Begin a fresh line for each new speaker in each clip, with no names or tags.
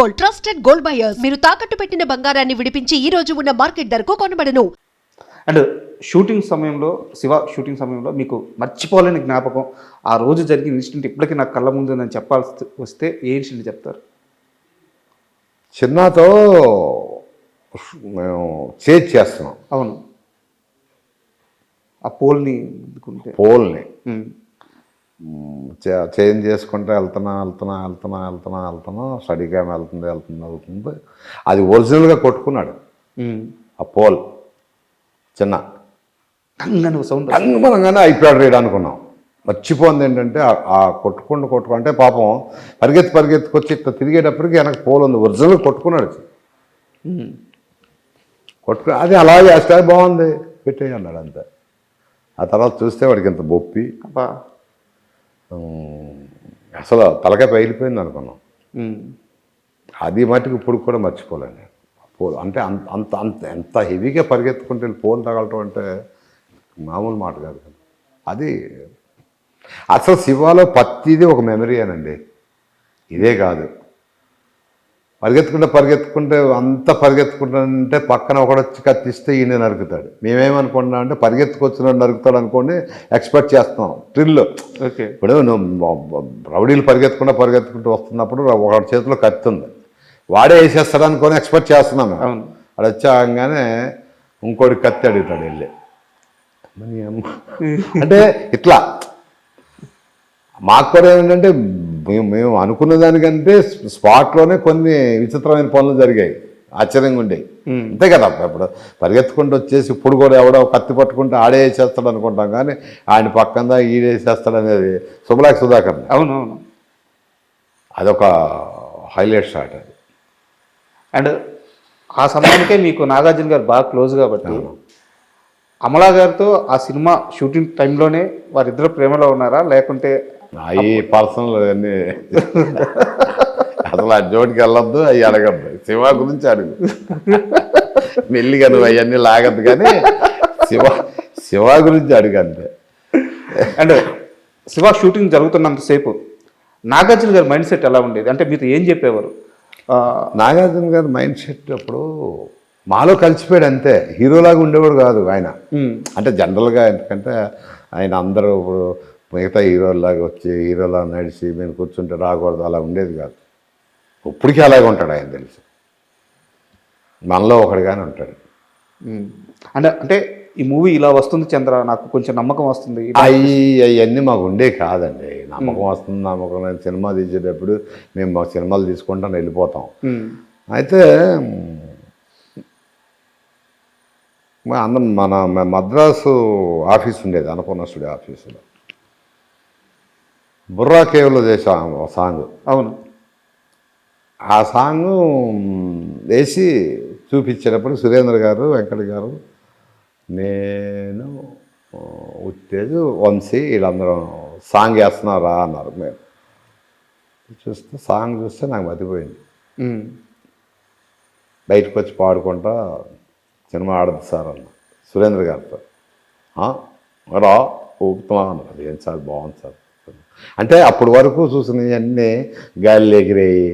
Gold trusted gold buyers. మీరు తాకట్టు పెట్టిన బంగారాన్ని విడిపించి ఈ రోజు ఉన్న మార్కెట్ ధరకు కొనబడను.
అండ్ షూటింగ్ సమయంలో శివ షూటింగ్ సమయంలో మీకు మర్చిపోలేని జ్ఞాపకం. ఆ రోజు జరిగిన ఇన్సిడెంట్ ఇప్పటికీ నాకు కళ్ళ ముందు నేను చెప్పాల్సి వస్తే ఏ ఇన్సిడెంట్ చెప్తారు?
చిన్నతో మేము చేజ్ చేస్తున్నాం.
అవును. ఆ పోల్ని
పోల్ని. చేంజ్ చేసుకుంటే వెళ్తున్నా వెళ్తున్నా వెళ్తున్నా వెళ్తున్నా వెళ్తున్నా స్టడీగా వెళ్తుంది వెళ్తుంది వెళ్తుంది. అది ఒరిజినల్గా కొట్టుకున్నాడు. ఆ పోల్ చిన్న.
సౌండ్
అనుమానంగానే అయిపోయాడు రీడ్ అనుకున్నాం. మర్చిపోయింది ఏంటంటే ఆ- ఆ కొట్టుకుంటూ పాపం పరిగెత్తి పరిగెత్తుకొచ్చి ఇట్లా తిరిగేటప్పటికి వెనక పోల్ ఉంది. ఒరిజినల్ కొట్టుకున్నాడు. కొట్టుకు అది అలాగే ఆ స్టైల్ బాగుంది. పెట్టేయి అన్నాడు అంతే. ఆ తర్వాత చూస్తే వాడికి ఇంత బొప్పి. అసలు తలకాయ పగిలిపోయింది అనుకున్నాం. అది మటుకు ఇప్పుడు కూడా మర్చిపోలేను నేను. పోల్ అంటే అంత అంత అంత ఎంత హెవీగా పరిగెత్తుకుంటే పోల్ తగలటం అంటే మామూలు మాట కాదు కదా. అది అసలు శివాలో ప్రతిదీ ఒక మెమరీ అనండి ఇదే కాదు. పరిగెత్తుకుంటే పరిగెత్తుకుంటే అంత పరిగెత్తుకుంటుంటే పక్కన ఒకడు వచ్చి కత్తిస్తే ఈయన నరుకుతాడు. మేమేమనుకుంటున్నాం అంటే పరిగెత్తుకొచ్చిన నరుకుతాడు అనుకోండి ఎక్స్పెక్ట్ చేస్తాం థ్రిల్
ఓకే.
ఇప్పుడు నువ్వు రౌడీలు పరిగెత్తుకుంటూ పరిగెత్తుకుంటూ వస్తున్నప్పుడు ఒకటి చేతిలో కత్తి ఉంది. వాడే వేసేస్తాడు అనుకొని ఎక్స్పెక్ట్ చేస్తున్నాం మేము. వాడు వచ్చాగానే ఇంకోటి కత్తి అడుగుతాడు వెళ్ళి. అంటే ఇట్లా. మాకు కూడా ఏంటంటే మేము మేము అనుకున్న దానికంటే స్పాట్లోనే కొన్ని విచిత్రమైన పనులు జరిగాయి. ఆశ్చర్యంగా ఉండేవి. అంతే కదా ఇప్పుడు పరిగెత్తుకుంటూ వచ్చేసి ఇప్పుడు కూడా ఎవడో కత్తి పట్టుకుంటే ఆడే వేసేస్తాడు అనుకుంటాం కానీ ఆయన పక్కన ఈడేసేస్తాడు అనేది శుభలాక్ సుధాకర్.
అవును అవును
అదొక హైలైట్ షాట్ అది.
అండ్ ఆ సమయానికే మీకు నాగార్జున గారు బాగా క్లోజ్ కాబట్టి అమలా గారితో ఆ సినిమా షూటింగ్ టైంలోనే వారిద్దరు ప్రేమలో ఉన్నారా? లేకుంటే
అవి పర్సనల్ అన్నీ అసలు ఆ జోడికి వెళ్ళొద్దు అవి అడగద్దు. శివ గురించి అడుగు. మెల్లిగా నువ్వు అవన్నీ లాగద్దు కానీ శివ శివ గురించి అడుగు అంతే.
అండ్ శివ షూటింగ్ జరుగుతున్నంతసేపు నాగార్జున గారి మైండ్ సెట్ ఎలా ఉండేది? అంటే మీరు ఏం చెప్పేవారు?
నాగార్జున గారి మైండ్ సెట్ అప్పుడు మాలో కలిసిపోయాడు అంతే. హీరోలాగా ఉండేవాడు కాదు ఆయన. అంటే జనరల్గా ఎందుకంటే ఆయన అందరూ ఇప్పుడు మిగతా హీరోలాగా వచ్చి హీరోలా నడిచి మేము కూర్చుంటే రాకూడదు అలా ఉండేది కాదు. ఇప్పటికీ అలాగే ఉంటాడు ఆయన తెలుసు. మనలో ఒకడిగానే ఉంటాడు.
అంటే అంటే ఈ మూవీ ఇలా వస్తుంది చంద్ర నాకు కొంచెం నమ్మకం వస్తుంది.
అవి అవన్నీ మాకు ఉండే కాదండి. నమ్మకం వస్తుంది నమ్మకం లేదు. సినిమా తీసేటప్పుడు మేము మా సినిమాలు తీసుకుంటాం వెళ్ళిపోతాం. అయితే అన్న మన మన మద్రాసు ఆఫీస్ ఉండేది అన్నపూర్ణ స్టూడియో ఆఫీసులో. బుర్రా కేవ్లో చేసాం ఒక సాంగ్.
అవును.
ఆ సాంగ్ వేసి చూపించేటప్పుడు సురేంద్ర గారు వెంకట గారు నేను ఉత్తేజు వంశీ వీళ్ళందరూ సాంగ్ వేస్తున్నారా? అన్నారు మేము చూస్తే సాంగ్ చూస్తే నాకు మతిపోయింది. బయటకు వచ్చి పాడుకుంటా సినిమా ఆడదు సార్ అన్న సురేంద్ర గారితో. "ఆ, రా ఊపుతున్నా అన్నారు. ఏం సార్ బాగుంది సార్. అంటే అప్పటి వరకు చూసినవన్నీ గాలిలో ఎగిరేయి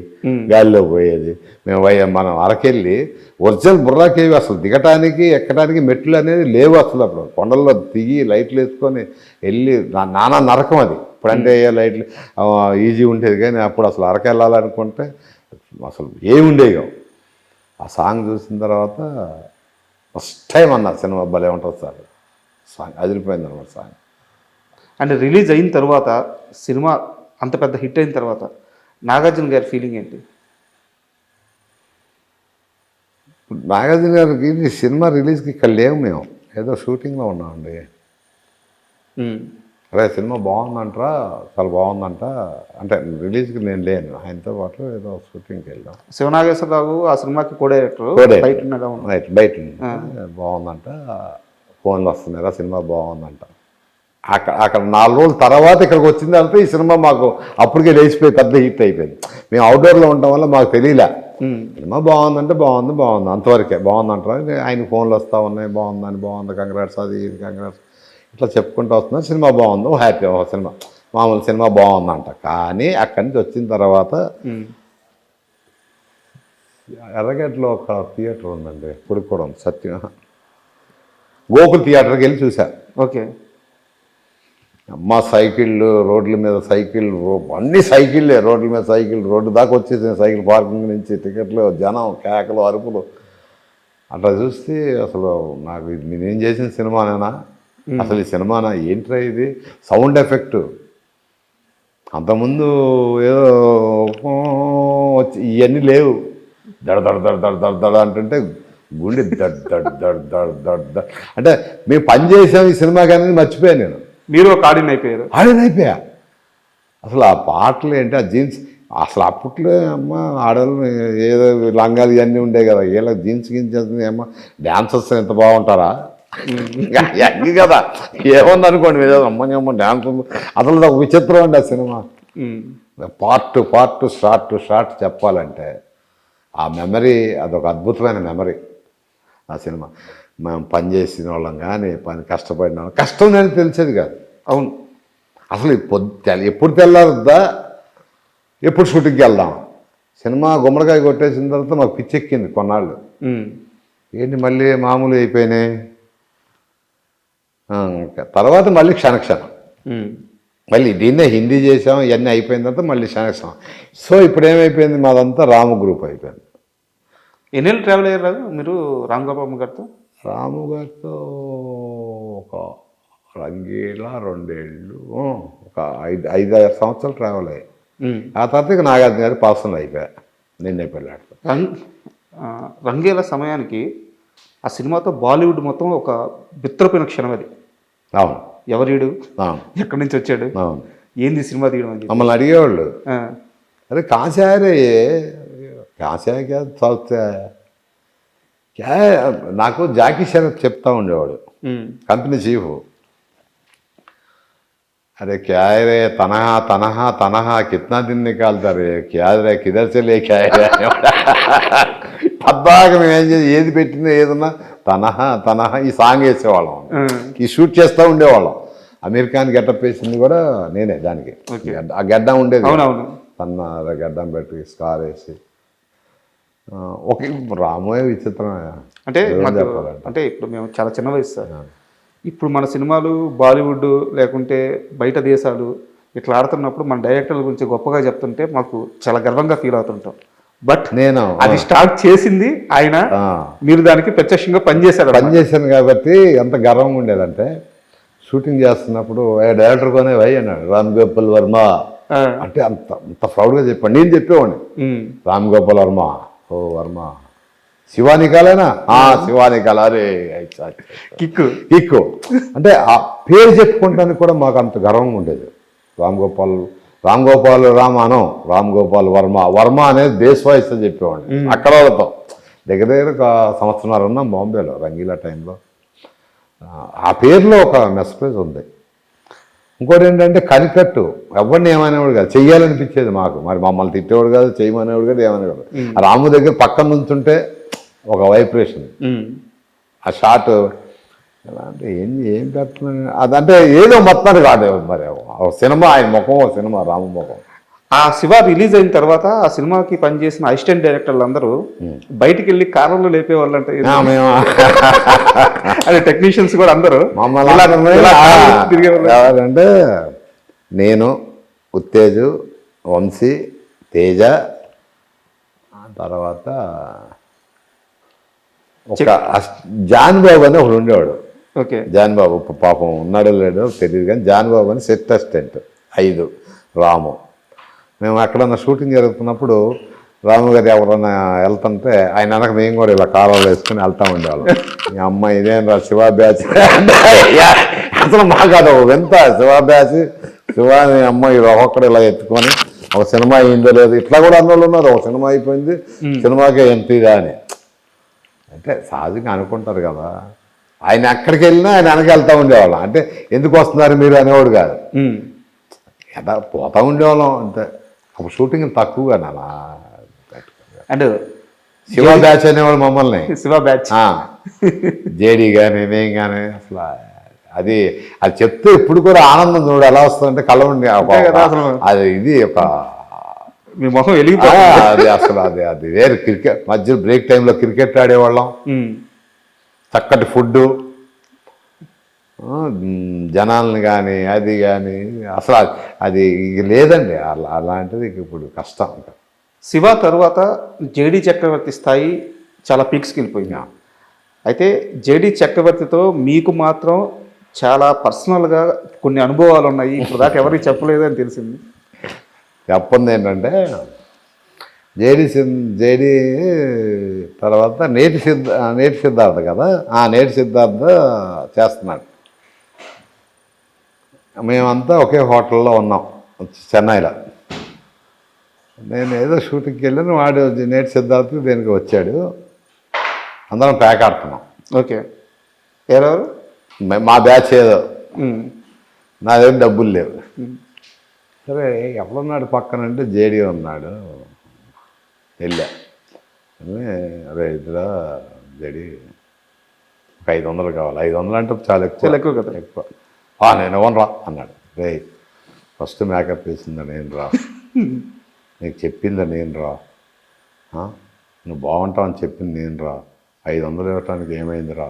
గాలిలో పోయేది. మేము మనం అరకెళ్ళి ఒరిజినల్ బుర్రాకేవి అసలు దిగటానికి ఎక్కడానికి మెట్లు అనేది లేవు అసలు అప్పుడు. కొండల్లో దిగి లైట్లు వేసుకొని వెళ్ళి నానా నరకం అది. ఇప్పుడంటే లైట్లు ఈజీ ఉండేది కానీ అప్పుడు అసలు అరకు వెళ్ళాలనుకుంటే అసలు ఏమి ఉండేవి. ఆ సాంగ్ చూసిన తర్వాత ఫస్ట్ టైం అన్న సినిమా భలే ఉంటుంది సార్. సాంగ్ అదిరిపోయింది అనమాట సాంగ్.
అండ్ రిలీజ్ అయిన తర్వాత సినిమా అంత పెద్ద హిట్ అయిన తర్వాత నాగార్జున గారి ఫీలింగ్ ఏంటి?
నాగార్జున గారికి ఈ సినిమా రిలీజ్కి ఇక్కడ లేవు మేము. ఏదో షూటింగ్లో ఉన్నామండి. అరే సినిమా బాగుందంటరా చాలా బాగుందంట. అంటే రిలీజ్కి నేను లేను. ఆయనతో పాటు ఏదో షూటింగ్కి వెళ్ళాం.
శివనాగేశ్వరరావు ఆ సినిమాకి కో డైరెక్టర్.
Co-director.
బయట.
రైట్ బయట. బాగుందంట. ఫోన్లు వస్తున్నారా? సినిమా బాగుందంట. అక్కడ అక్కడ నాలుగు రోజుల తర్వాత ఇక్కడికి వచ్చిన తర్వాత ఈ సినిమా మాకు అప్పటికే లేచిపోయి పెద్ద హిట్ అయిపోయింది. మేము అవుట్డోర్లో ఉండటం వల్ల మాకు తెలియలే. సినిమా బాగుందంటే బాగుంది బాగుంది. అంతవరకే బాగుందంటారా? ఆయన ఫోన్లు వస్తూ ఉన్నాయి బాగుందని బాగుంది? కంగ్రాట్స్ అది ఇది కంగ్రాట్స్. ఇట్లా చెప్పుకుంటూ వస్తున్నారు సినిమా బాగుంది ఓ హ్యాపీ ఓ సినిమా. మామూలు సినిమా బాగుందంట. కానీ అక్కడి నుంచి వచ్చిన తర్వాత ఎర్రగడ్డలో ఒక థియేటర్ ఉందండి ఇప్పుడు కూడా ఉంది సత్యం. గోకుల్ థియేటర్కి వెళ్ళి చూసా.
ఓకే.
అమ్మ సైకిళ్ళు రోడ్ల మీద సైకిల్ అన్ని సైకిళ్ళే రోడ్ల మీద సైకిల్ రోడ్డు దాకా వచ్చేసిన సైకిల్ పార్కింగ్ నుంచి టికెట్లు జనం కేకలు అరుపులు. అట్లా చూస్తే అసలు నాకు ఇది నేనేం చేసిన సినిమానేనా అసలు ఈ సినిమానా ఏంట్రా ఇది? Sound effect. అంతకుముందు ఏదో వచ్చి ఇవన్నీ లేవు. దడ దడ దడ దడ దడ దడ అంటుంటే గుండె దడ్ దడ్ దడ్ దడ్ దడ్. దడ్ అంటే మేము పని చేసాం ఈ సినిమా కానీ మర్చిపోయాను నేను.
మీరు ఒక ఆడియన్ అయిపోయారు.
ఆడేనైపోయా అసలు ఆ పాటలు ఏంటి? ఆ జీన్స్? అసలు అప్పట్లో అమ్మ ఆడవాళ్ళు ఏదో లంగాలు ఇవన్నీ ఉండేవి కదా వీళ్ళ జీన్స్ గిన్స్ ఏమో డాన్సర్స్ ఎంత బాగుంటారా? అగ్గి కదా ఏముంది అనుకోండి ఏదో అమ్మ డాన్స్. అసలు ఒక విచిత్రం అండి ఆ cinema. Part two part start to start చెప్పాలంటే ఆ మెమరీ అదొక అద్భుతమైన మెమరీ ఆ సినిమా. మేము పని చేసిన వాళ్ళం కానీ పని కష్టపడిన వాళ్ళం. కష్టం అని తెలిసేది కాదు.
అవును.
అసలు పొద్దు తెల్ల- ఎప్పుడు తెల్లారుద్దా? ఎప్పుడు షూటింగ్కి వెళ్దాం? సినిమా గుమ్మడికాయ కొట్టేసిన తర్వాత మాకు పిచ్చెక్కింది కొన్నాళ్ళు. ఏంటి మళ్ళీ మామూలు అయిపోయినాయి? తర్వాత మళ్ళీ క్షణక్షణం. మళ్ళీ దీన్నే హిందీ చేసాం ఇవన్నీ అయిపోయిన తర్వాత మళ్ళీ క్షణక్షణం. సో ఇప్పుడు ఏమైపోయింది? మాదంతా రాము గ్రూప్ అయిపోయింది.
ఎన్నేళ్ళు ట్రావెల్ అయ్యారు మీరు రామ్ గోపాల్ గారితో?
రాము గారితో ఒక రంగేలా రెండేళ్ళు ఒక ఐదు ఐదు ఆరు సంవత్సరాలు ట్రావెల్ అయ్యాయి. ఆ తర్వాత ఇక నాగార్జున గారు పర్సన్ అయిపోయా నిన్నే
పెళ్ళాడు రంగీల సమయానికి ఆ సినిమాతో బాలీవుడ్ మొత్తం ఒక బిత్రపోయిన క్షణం అది.
అవును.
ఎవరీడు? ఎక్కడి నుంచి వచ్చాడు? ఏంది సినిమా తీయడం అని
మమ్మల్ని అడిగేవాళ్ళు. అదే కాశారే కాశాయ కాదు చదువుతా నాకు జాకీ షరఫ్ చెప్తా ఉండేవాడు
ఉమ్.
కంపెనీ చీఫ్ अरे क्या है रे तनहा तनहा तनहा कितना दिन निकालता रे क्या रे किधर से लेके आए रे పద్దాక మేము ఏం చేసి ఏది పెట్టినా ఏదన్నా తనహా తనహా ఈ సాంగ్ వేసేవాళ్ళం
ఆ,
ఈ షూట్ చేస్తూ ఉండేవాళ్ళం అమెరికాన్ గెటప్ వేసింది కూడా నేనే దానికి
Okay.
గడ్డ- ఆ గడ్డ ఉండేది
అవునవును
తన అదే గడ్డం పెట్టి స్కార్ వేసి ఆ, ఒక రామోయ విచిత్రమే
అంటే అంటే ఇప్పుడు మేము చాలా చిన్న వయసు సార్. ఇప్పుడు మన సినిమాలు బాలీవుడ్ లేకుంటే బయట దేశాలు ఇట్లా ఆడుతున్నప్పుడు మన డైరెక్టర్ల గురించి గొప్పగా చెప్తుంటే మాకు చాలా గర్వంగా ఫీల్ అవుతుంటాం. బట్
నేను
అది స్టార్ట్ చేసింది ఆయన. మీరు దానికి ప్రత్యక్షంగా పనిచేశారు
పని చేశాను కాబట్టి ఎంత గర్వంగా ఉండేదంటే షూటింగ్ చేస్తున్నప్పుడు డైరెక్టర్ కొనే వై అన్నాడు. రామ్ గోపాల్ వర్మ. అంటే అంత అంత ప్రౌడ్గా చెప్పాడు. నేను చెప్పేవాడిని. రామ్ గోపాల్ వర్మ ఓ వర్మ. శివాని కాలేనా? ఆ శివాని కాల. అరే అచ్చా, అచ్చా.
Kick
kick. అంటే ఆ పేరు చెప్పుకుంటానికి కూడా మాకు అంత గర్వంగా ఉండేది. రామ్ గోపాల్ రామ్ గోపాల్ రామ్ అనం రామ్ గోపాల్ వర్మ. వర్మ అనేది బేస్ వాయిస్ అని చెప్పేవాడిని. అక్కడ వాళ్ళతో. దగ్గర దగ్గర ఒక సంవత్సరాలు ఉన్నాం బాంబేలో రంగీలా టైంలో. ఆ- పేరులో ఒక మెసేజ్ ఉంది. ఇంకోటి ఏంటంటే కనికట్టు ఎవరిని ఏమనేవాడు కాదు. చెయ్యాలనిపించేది మాకు. మరి మమ్మల్ని తిట్టేవాడు కాదు చేయమనేవాడు కాదు ఏమనేవాడు ఆ రాము దగ్గర పక్కన నుంచుంటే ఒక వైబ్రేషన్. ఆ షాట్ ఎలా అంటే ఏం ఏం పెడుతున్నాను అదంటే ఏదో మొత్తాన్ని కాదు మరి ఒక సినిమా ఆయన ముఖం ఒక సినిమా రాము ముఖం.
ఆ శివ రిలీజ్ అయిన తర్వాత ఆ సినిమాకి పనిచేసిన అసిస్టెంట్ డైరెక్టర్లు అందరూ బయటికి వెళ్ళి కార్లలో లేపేవాళ్ళు అంటే
ఆ, మేము?
అదే టెక్నీషియన్స్ కూడా అందరూ.
ఎవరంటే నేను ఉత్తేజు వంశీ తేజ ఆ తర్వాత ఒక జాన్ బాబు అని ఒకడు ఉండేవాడు.
ఓకే.
జాన్ బాబు పాపం ఉన్నాడో లేడో తెలియదు కానీ జాన్ బాబు అని సెట్ అసిస్టెంట్ ఐదు రాము. మేము ఎక్కడన్నా షూటింగ్ జరుగుతున్నప్పుడు రాము గారు ఎవరన్నా వెళ్తుంటే ఆయన వెనక మేము కూడా ఇలా కాలంలో వేసుకుని వెళ్తా ఉండేవాళ్ళం. మీ అమ్మ ఇదేం రా శివ బ్యాచ్? అసలు మాకు అది ఒక వింత శివ బ్యాచ్. శివ అమ్మ ఈ ఒక్కొక్కడు ఇలా ఎత్తుకొని ఒక సినిమా అయిందో లేదు ఇట్లా కూడా అన్నోళ్ళు ఉన్నారు ఒక సినిమా అయిపోయింది. సినిమాకే ఎంత ఇదా అని. అంటే సహజంగా అనుకుంటారు కదా. ఆయన ఎక్కడికి వెళ్ళినా ఆయన వెనక వెళ్తూ ఉండేవాళ్ళం. అంటే ఎందుకు వస్తున్నారు మీరు అనేవాడు కాదు. పోతా ఉండేవాళ్ళం అంతే. ఒక షూటింగ్ తక్కువగా నానా
అండ్
శివ బ్యాచ్ అనేవాడు మమ్మల్ని.
శివ బ్యాచ్
జేడీ కానీ నేను కానీ అసలు అది అది చెప్తే ఇప్పుడు కూడా ఆనందం చూడు ఎలా వస్తుందంటే కళ్ళ ఉండి. అది ఇది ఒక
మీ మొహం
అది అసలు అది అది. వేరు క్రికెట్ మధ్య బ్రేక్ టైంలో క్రికెట్ ఆడేవాళ్ళం. చక్కటి ఫుడ్డు జనాల్ని కానీ అది కానీ అసలు అది- లేదండి. అలా అలాంటిది ఇప్పుడు కష్టం
శివ తర్వాత జేడి చక్రవర్తి స్థాయి చాలా పీక్స్కి వెళ్ళిపోయింది. అయితే జేడి చక్రవర్తితో మీకు మాత్రం చాలా పర్సనల్గా కొన్ని అనుభవాలు ఉన్నాయి. ఇప్పుడు దాకా ఎవరికి చెప్పలేదు అని తెలిసింది.
చెప్పంది ఏంటంటే జేడి సిద్ జేడి తర్వాత నేటి సిద్ధ నేటి సిద్ధార్థ కదా? ఆ నేటి సిద్ధార్థ చేస్తున్నాడు. మేమంతా ఒకే హోటల్లో ఉన్నాం చెన్నైలో. నేను ఏదో షూటింగ్కి వెళ్ళాను వాడు నేటి సిద్ధార్థ దేనికి వచ్చాడు. అందరం ప్యాక్ ఆడుతున్నాం.
ఓకే. ఎవరెవరు?
మే- బ్యాచ్ ఏదో. నా దగ్గర డబ్బులు లేవు. సరే ఎవరున్నాడు పక్కన అంటే జేడీ ఉన్నాడు. వెళ్ళా. అరే ఇద్దరా జేడీ. ఒక ఐదు వందలు కావాలి. ఐదు వందలు అంటే చాలా ఎక్కువ.
చాలా ఎక్కువ కదా.
ఎక్కువ. "ఆ, నేను ఇవ్వను రా? అన్నాడు. రే ఫస్ట్ మేకప్ వేసిందా నేను రా? నీకు చెప్పిందా నేను రా? నువ్వు బాగుంటావు అని చెప్పింది నేను రా. ఐదు వందలు ఇవ్వటానికి ఏమైందిరా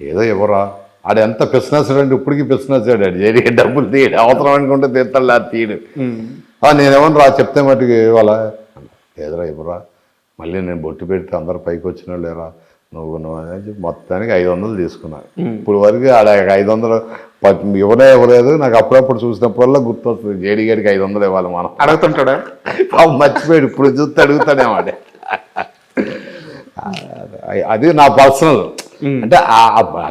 ఏదో ఇవ్వరా? ఆడు ఎంత పిసినసాడు అంటే ఇప్పటికీ పిసినసాడు ఆడు జేడీ డబ్బులు తీయడు. అవసరం అనుకుంటే తీస్తాడు అది తీయడు.
ఉమ్.
"ఆ, నేను ఏమన్నా రా? చెప్తే మటుకు ఇవ్వాలా? ఏదరా ఇవ్వరా? మళ్ళీ నేను బొట్టు పెడితే అందరు పైకి వచ్చిన లేరా నువ్వు నువ్వు అని చెప్పి మొత్తానికి ఐదు వందలు తీసుకున్నాను ఇప్పుడు వరకు ఆడ ఐదు వందలు ఇవ్వనే ఇవ్వలేదు నాకు అప్పుడప్పుడు చూసినప్పుడల్లా గుర్తొస్తుంది జేడీ గారికి ఐదు వందలు ఇవ్వాలి మనం.
అడుగుతుంటాడా?
పాపం మర్చిపోయాడు ఇప్పుడు చూస్తే అడుగుతాడేమాడే అది నా పర్సనల్. అంటే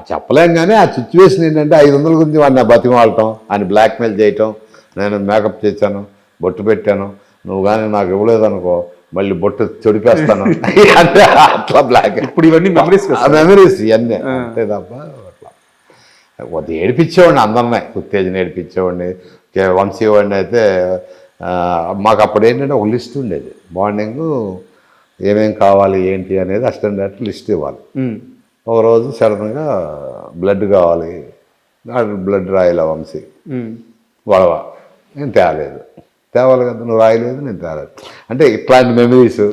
చెప్పలేం కానీ ఆ సిచ్యువేషన్ ఏంటంటే ఐదు వందల గురించి వాడిని బతిమాలటం ఆయన బ్లాక్మెయిల్ చేయటం నేను మేకప్ చేశాను బొట్టు పెట్టాను నువ్వు కానీ నాకు ఇవ్వలేదు అనుకో మళ్ళీ బొట్టు చెడిపేస్తాను అంటే అట్లా బ్లాక్
ఇప్పుడు ఇవన్నీ మెమరీస్
ఆ మెమరీస్ ఇవన్నీ. అంతే తప్ప అట్లా. కొద్ది ఏడిపించేవాడిని అందరినీ. ఉత్తేజన ఏడిపించేవాడిని. వంశీవాడిని అయితే మాకు అప్పుడు ఏంటంటే ఒక లిస్ట్ ఉండేది. మార్నింగ్ ఏమేం కావాలి ఏంటి అనేది అసిస్టెంట్ డైరెక్టర్ లిస్ట్ ఇవ్వాలి. ఒక రోజు సడన్గా బ్లడ్ కావాలి. బ్లడ్ రాయలే వంశీ. గొడవ నేను తేలేదు. తేవాలి కదా నువ్వు రాయలేదు నేను తేలేదు అంటే ఇట్లాంటి మెమరీస్